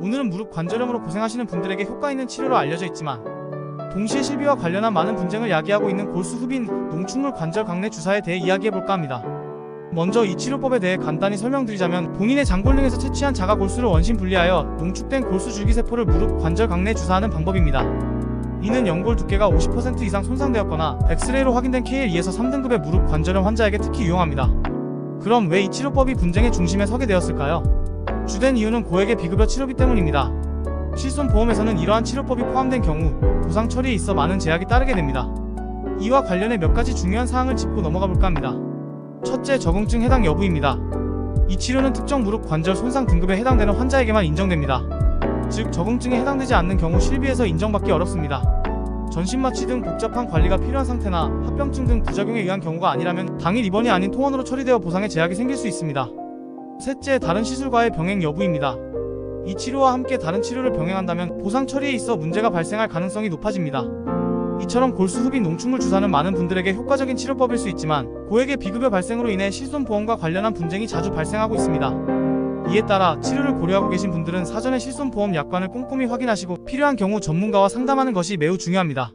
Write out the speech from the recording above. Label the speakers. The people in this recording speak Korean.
Speaker 1: 오늘은 무릎 관절염으로 고생하시는 분들에게 효과 있는 치료로 알려져 있지만 동시에 실비와 관련한 많은 분쟁을 야기하고 있는 골수 흡인 농축물 관절 강내 주사에 대해 이야기해 볼까 합니다. 먼저 이 치료법에 대해 간단히 설명드리자면 본인의 장골능에서 채취한 자가 골수를 원심 분리하여 농축된 골수 줄기세포를 무릎 관절 강내에 주사하는 방법입니다. 이는 연골 두께가 50% 이상 손상되었거나 엑스레이로 확인된 KL2에서 3등급의 무릎 관절염 환자에게 특히 유용합니다. 그럼 왜 이 치료법이 분쟁의 중심에 서게 되었을까요? 주된 이유는 고액의 비급여 치료비 때문입니다. 실손보험에서는 이러한 치료법이 포함된 경우 보상 처리에 있어 많은 제약이 따르게 됩니다. 이와 관련해 몇 가지 중요한 사항을 짚고 넘어가 볼까 합니다. 첫째, 적응증 해당 여부입니다. 이 치료는 특정 무릎 관절 손상 등급에 해당되는 환자에게만 인정됩니다. 즉, 적응증에 해당되지 않는 경우 실비에서 인정받기 어렵습니다. 전신마취 등 복잡한 관리가 필요한 상태나 합병증 등 부작용에 의한 경우가 아니라면 당일 입원이 아닌 통원으로 처리되어 보상에 제약이 생길 수 있습니다. 셋째, 다른 시술과의 병행 여부입니다. 이 치료와 함께 다른 치료를 병행한다면 보상 처리에 있어 문제가 발생할 가능성이 높아집니다. 이처럼 골수 흡인 농축물 주사는 많은 분들에게 효과적인 치료법일 수 있지만 고액의 비급여 발생으로 인해 실손보험과 관련한 분쟁이 자주 발생하고 있습니다. 이에 따라 치료를 고려하고 계신 분들은 사전에 실손보험 약관을 꼼꼼히 확인하시고 필요한 경우 전문가와 상담하는 것이 매우 중요합니다.